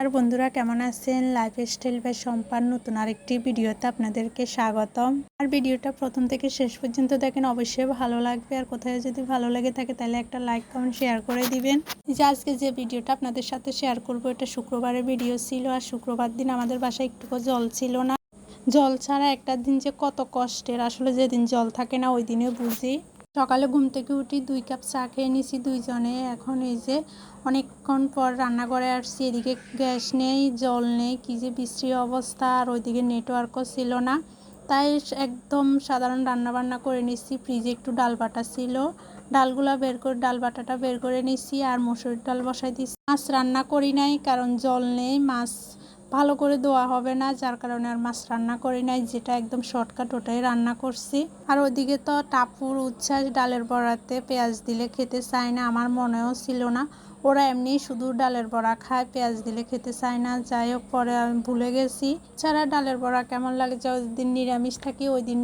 আর বন্ধুরা, কেমন আছেন? লাইফ স্টাইল বা সম্পান নতুন আরেকটি ভিডিওতে আপনাদেরকে স্বাগতম। আর ভিডিওটা প্রথম থেকে শেষ পর্যন্ত দেখেন, অবশ্যই ভালো লাগবে। আর কোথায় যদি ভালো লেগে থাকে, তাহলে একটা লাইক কমেন্ট শেয়ার করে দিবেন। যে আজকে যে ভিডিওটা আপনাদের সাথে শেয়ার করব, এটা শুক্রবারের ভিডিও ছিল। আর শুক্রবার দিন আমাদের বাসায় একটুকু জল ছিল না। জল ছাড়া একটা দিন যে কত কষ্টের। আসলে যেদিন জল থাকে না, ওই দিনে বুঝি। সকালে ঘুম থেকে উঠি, দুই কাপ চা খেয়ে নিছি দুইজনে। এখন এই যে অনেকক্ষণ পর রান্নাঘরে আসছি, এদিকে গ্যাস নেই, জল নেই, কী যে বিশ্রী অবস্থা, আর ওইদিকে নেটওয়ার্কও ছিল না। তাই একদম সাধারণ রান্না বান্না করে নিচ্ছি ফ্রিজে একটু ডাল বাটা ছিল। ডালগুলা বের করে, ডাল বাটাটা বের করে নিচ্ছি আর মসুরির ডাল বসাই দিচ্ছি মাছ রান্না করি নাই, কারণ জল নেই, মাছ ভালো করে দোয়া হবে না, যার কারণে আর মাছ রান্না করি নাই, যেটা একদম শর্টকাট ওটাই রান্না করছি। আর ওদিকে তো টাপুর উচ্ছ্বাস, ডালের বড়াতে পেঁয়াজ দিলে খেতে চায় না, আমার মনেও ছিল না। ওরা এমনি শুধু ডালের বড়া খায়, পেঁয়াজ দিলে খেতে চায় না। যাই হোক, পরে আমি ভুলে গেছি। ছাড়া ডালের বড়া কেমন লাগে? যে দিন নিরামিষ থাকি ওই দিন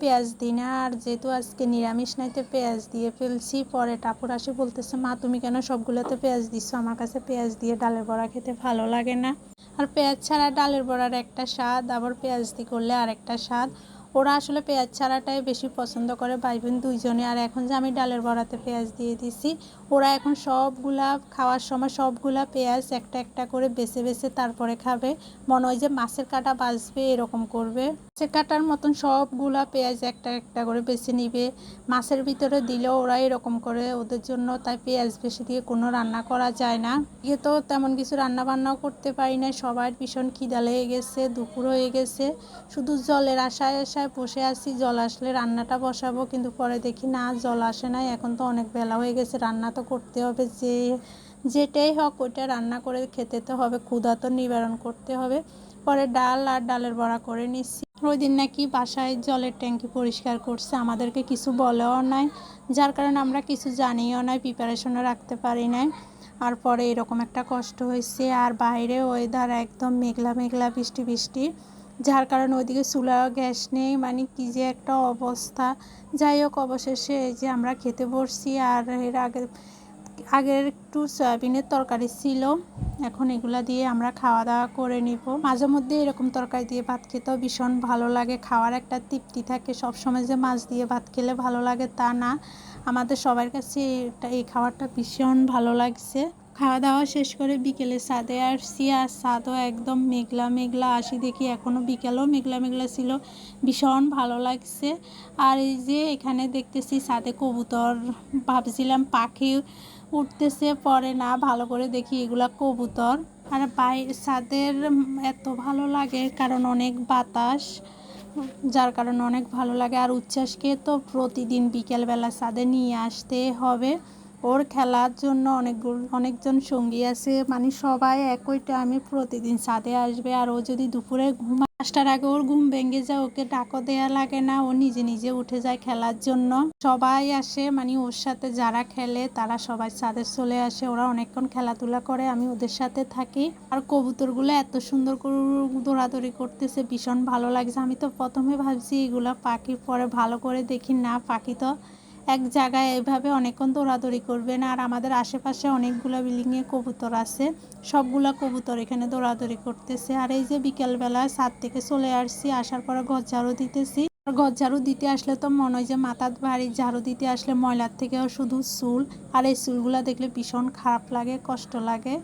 পেঁয়াজ দিই না। আর যেহেতু আজকে নিরামিষ নাইতে পেঁয়াজ দিয়ে ফেলছি। পরে টাপুর আসে বলতেছে, মা, তুমি কেন সবগুলোতে পেঁয়াজ দিচ্ছ আমার কাছে পেঁয়াজ দিয়ে ডালের বড়া খেতে ভালো লাগে না। আর পেঁয়াজ ছাড়া ডালের বড়ার একটা স্বাদ, আবার পেঁয়াজ দিয়ে করলে আর একটা স্বাদ। ওরা আসলে পেঁয়াজ ছাড়াটাই বেশি পছন্দ করে ভাই বোন দুইজনে। আর এখন যে আমি ডালের বড়াতে পেঁয়াজ দিয়ে দিছি, ওরা এখন সবগুলা খাওয়ার সময় সবগুলা পেঁয়াজ একটা একটা করে বেছে বেছে তারপরে খাবে। মনে হয় যে মাছের কাটা বাজবে এরকম করবে। মাছের কাটার মতন সবগুলা পেঁয়াজ একটা একটা করে বেছে নিবে। মাছের ভিতরে দিলেও ওরা এরকম করে, ওদের জন্য তাই পেঁয়াজ বেশি দিয়ে কোনো রান্না করা যায় না। ইয়ে তো তেমন কিছু রান্না বান্নাও করতে পারি না সবার ভীষণ খিদা লেগে গেছে, দুপুর হয়ে গেছে। শুধু জলের আশায় আশায় বসে আছি, জল আসলে রান্নাটা বসাবো, কিন্তু পরে দেখি না, জল আসে নাই, এখন তো অনেক বেলা হয়ে গেছে, রান্না তো করতে হবে, যে যেটাই হোক ওইটা রান্না করে খেতে তো হবে, ক্ষুধা তো নিবারণ করতে হবে। পরে ডাল আর ডালের বড়া করে নিচ্ছি। দিন নাকি বাসায় জলের ট্যাঙ্কি পরিষ্কার করছে, আমাদেরকে কিছু বলেও নাই। যার কারণে আমরা কিছু জানিও নাই প্রিপারেশনও রাখতে পারি নাই। আর পরে এরকম একটা কষ্ট হয়েছে, আর বাইরে ওয়েদার একদম মেঘলা মেঘলা, বৃষ্টি বৃষ্টি। যার কারণে ওইদিকে চুলা, গ্যাস নেই মানে কী যে একটা অবস্থা। যাই হোক, অবশেষে এই যে আমরা খেতে বসছি, আর এর আগে, আগের একটু সয়াবিনের তরকারি ছিল। এখন এগুলা দিয়ে আমরা খাওয়া দাওয়া করে নিব। মাঝে মধ্যে এরকম তরকারি দিয়ে ভাত খেতেও ভীষণ ভালো লাগে। খাওয়ার একটা তৃপ্তি থাকে। সব সময় যে মাছ দিয়ে ভাত খেলে ভালো লাগে তা না। আমাদের সবার কাছে এটা, এই খাবারটা ভীষণ ভালো লাগছে। খাওয়া দাওয়া শেষ করে বিকেলে ছাদে আসছি আর ছাদও একদম মেঘলা মেঘলা আসি দেখি এখনও বিকেলও মেঘলা মেঘলা ছিল। ভীষণ ভালো লাগছে। আর এই যে এখানে দেখতেছি ছাদে কবুতর, ভাবছিলাম পাখি উঠতেছে, পরে না, ভালো করে দেখি এগুলা কবুতর। আর বাইরে ছাদের এত ভালো লাগে, কারণ অনেক বাতাস, যার কারণে অনেক ভালো লাগে। আর উচ্ছ্বাসকে তো প্রতিদিন বিকেলবেলা ছাদে নিয়ে আসতে হবে। ওর খেলার জন্য অনেকগুলো, অনেকজন সঙ্গী আছে। মানে সবাই একই টাইমে প্রতিদিন ছাদে আসবে আর ও যদি দুপুরে ঘুম পাঁচটার আগে ওর ঘুম ভেঙে যায়, ওকে ডাকও দেয়া লাগে না। ও নিজে নিজে উঠে যায় খেলার জন্য। সবাই আসে মানে ওর সাথে যারা খেলে তারা সবাই ছাদে চলে আসে। ওরা অনেকক্ষণ খেলাধুলা করে, আমি ওদের সাথে থাকি। আর কবুতরগুলো এত সুন্দর করে দৌড়াদৌড়ি করতেছে, ভীষণ ভালো লাগছে। আমি তো প্রথমে ভাবছি এগুলা পাখি পরে ভালো করে দেখি, না পাখি তো এক জায়গায় এভাবে অনেকক্ষণ দৌড়াদৌড়ি করবেন, আর আমাদের আশেপাশে অনেকগুলো বিল্ডিংয়ে কবুতর আছে। সবগুলা কবুতর এখানে দৌড়াদৌড়ি করতেছে। আর এই যে বিকেলবেলা ছাদ থেকে চলে আসছি, আসার পরে ঘর ঝাড়ু দিতেছি। আর ঘর ঝাড়ু দিতে আসলে তো মনে হয় যে মাথার বাড়ি ঝাড়ু দিতে আসলে ময়লার থেকেও শুধু চুল। আর এই চুলগুলা দেখলে ভীষণ খারাপ লাগে, কষ্ট লাগে।